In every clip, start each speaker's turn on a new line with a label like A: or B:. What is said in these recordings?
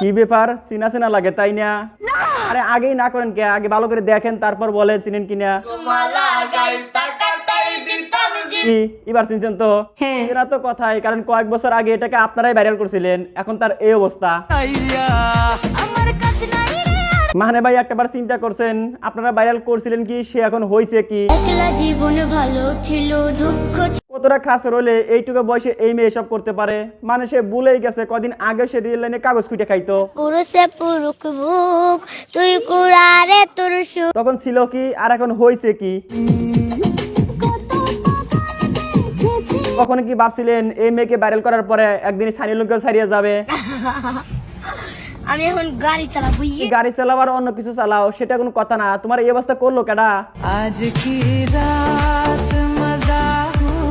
A: কি ব্যাপার? চিনা চেনা লাগে তাই না? আরে আগেই না করেন কে? আগে ভালো করে দেখেন তারপর বলে চিনেন কিনা এবার চিনছেন তো?
B: হ্যাঁ।
A: এরা তো কথাই কারণ কয়েক বছর আগে এটাকে আপনারাই ভাইরাল করছিলেন। এখন তার এই অবস্থা। মাহানে ভাই একটাবার চিন্তা করছেন আপনারা ভাইরাল করছিলেন কি? সে এখন হয়েছে কি?
C: জীবন ভালো ছিল দুঃখ
A: কতটা খাসের হলে এইটুকু বয়সে এই মেয়ে সব করতে পারে? মানে সে ভুলেই গেছে কদিন আগে সে রিয়েল লাইনে কাগজ খুঁটে খাইতো। তখন ছিল কি আর এখন হয়েছে কি? কখনো কি ভাবছিলেন এই মেয়েকে ভাইরাল করার পরে একদিন স্থানীয় লোককেও ছাড়িয়ে যাবে?
C: আমি এখন গাড়ি চালাবো ইয়ে।
A: গাড়ি চালাবার অন্য কিছু চালাও সেটা কোনো কথা না। তোমার এই অবস্থা করল কেডা?
B: আজ কি রাত?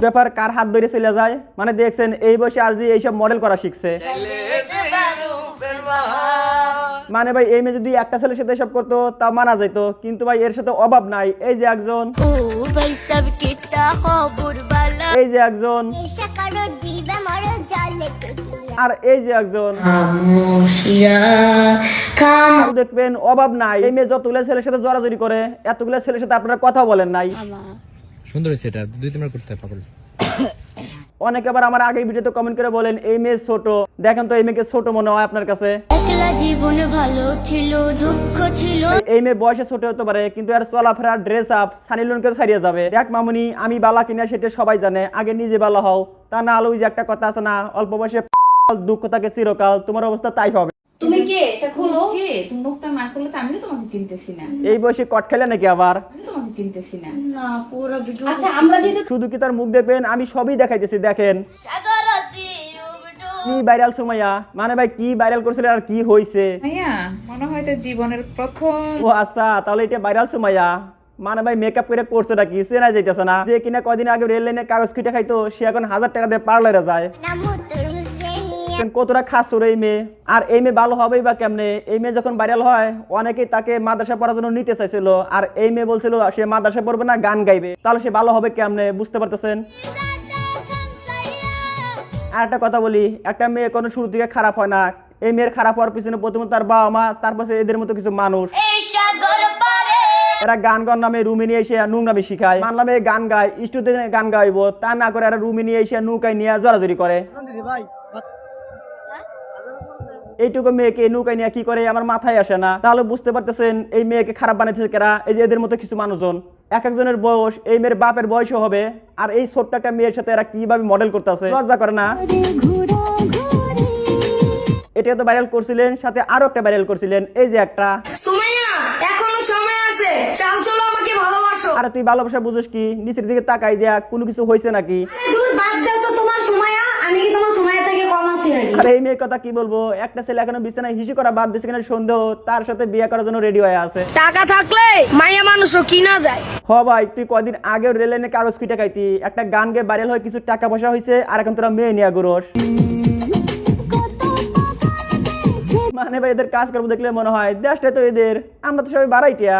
A: ব্যাপার কার হাত ধরে চলে যায়? মানে দেখছেন এই বয়সে আজ দিয়ে এইসব মডেল করা শিখছে। মানে ভাই এই মেয়ে যদি একটা ছেলের সাথে এসব করতো তা মানা যেত কিন্তু ভাই এর সাথে অভাব নাই। এই যে একজন।
C: ও ভাই সব কিতা খবর বালা।
A: এই যে একজন। আর এই যে একজন। দেখবেন অভাব নাই। এই মেয়ে যতগুলো ছেলের সাথে জড়াজড়ি করে এতগুলো ছেলের সাথে আপনারা কথা বলেন নাই।
D: সুন্দর হয়েছে এটা। দুই তিনবার করতে পাগল।
A: অনেকে আবার আমার আগের ভিডিওতে কমেন্ট করে বলেন এই মেয়ে ছোট। দেখেন তো এই মেয়েকে ছোট মনে হয় আপনার কাছে।
C: একলা জীবন ভালো ছিল দুঃখ ছিল।
A: এই মেয়ে বয়সে ছোট হতে পারে কিন্তু আর চলাফেরা ড্রেস আপ সানি লোনকে ছাড়িয়ে যাবে। দেখ মামুনি আমি বালা কিনা সেটা সবাই জানে আগে নিজে বালা হও। তা না ওই যে একটা কথা আছে না অল্প বয়সে দুঃখ থাকে চিরকাল তোমার অবস্থা তাই হবে।
B: তুমি কে? এটা খোলো।
E: কে? তুমি মুখটা তো আমি তোমাকে চিনতেছি না।
A: এই বয়সে কট খেলে নাকি আবার?
E: আমি তোমাকে চিনতেছি না।
C: না পুরো ভিডিও
B: আচ্ছা আমরা
A: শুধু কি তার মুখ দেখবেন? আমি সবই দেখাইতেছি দেখেন।
C: সাগরতি
A: কি ভাইরাল সুমাইয়া? মানে ভাই কি ভাইরাল করছিল আর কি হয়েছে
E: ভাইয়া মনে হয় তো জীবনের প্রথম
A: ও আচ্ছা তাহলে এটা ভাইরাল সুমাইয়া? মানে ভাই মেকআপ করে করছে নাকি? চেনা যাইতেছে না। যে কিনা কদিন আগে রেল লাইনে কাগজ কিটে খাইতো সে এখন হাজার টাকা দিয়ে পার্লারে যায়। কতটা খাসুর এই মেয়ে। আর এই মেয়ে ভালো হবেই বা কেমনে? এই মেয়ে যখন ভাইরাল হয় অনেকেই তাকে মাদ্রাসা পড়ার জন্য নিতে চাইছিল। আর এই মেয়ে বলছিল সে মাদ্রাসা পড়বে না গান গাইবে। তাহলে সে ভালো হবে কেমনে? বুঝতে পারতেছেন? আর একটা কথা বলি একটা মেয়ে কোনো শুরু থেকে খারাপ হয় না। এই মেয়ের খারাপ হওয়ার পিছনে প্রথমে তার বাবা মা তারপর এদের মতো কিছু মানুষ। এরা গান গান নামে রুমে নিয়ে এসে নোংরামি শিখায়। মানলামে গান গায় স্টুডেন্ট গান গাইবো। তা না করে এরা রুমে নিয়ে এসে নৌকায় নিয়ে জড়াজড়ি করে। এইটুকু মেয়েকে নৌকায় নিয়ে কি করে? আমার মাথায় আসে না। তাহলে বুঝতে পারতেছেন এই মেয়েকে খারাপ বানাইছে কেরা? এই যে এদের মতো কিছু মানুষজন। এক একজনের বয়স এই মেয়ের বাপের বয়সও হবে। আর এই ছোট্ট একটা মেয়ের সাথে এরা কীভাবে মডেল করতেছে? লজ্জা করে না? এটা তো ভাইরাল করছিলেন সাথে আরও একটা ভাইরাল করছিলেন। এই যে একটা।
F: সুমাইয়া এখনও সময় আছে। চাল চলো আমাকে ভালোবাসো।
A: আরে তুই ভালোবাসা বুঝিস কি? নিচের দিকে তাকাই দেয়া কোনো কিছু হয়েছে নাকি?
F: দূর বাদ দাও তো তোমার আমি কি তোমার নাকি
A: আরে এই মেয়ের কথা কি বলব? একটা ছেলে এখনও বিছানায় হিসু করা বাদ দিচ্ছে কিনা সন্দেহ তার সাথে বিয়ে করার জন্য রেডি হয়ে আছে।
F: টাকা থাকলে মাইয়া মানুষও কিনা যায়।
A: হ ভাই তুই কদিন আগেও রেল লাইনে কাগজ কিটা খাইতি। একটা গান গে ভাইরাল হয়ে কিছু টাকা পয়সা হয়েছে আর এখন তোরা মেয়ে নিয়ে গুরস মানে ভাই এদের কাজ করব দেখলে মনে হয় দেশটা তো এদের আমরা তো সবাই বাড়াইটিয়া।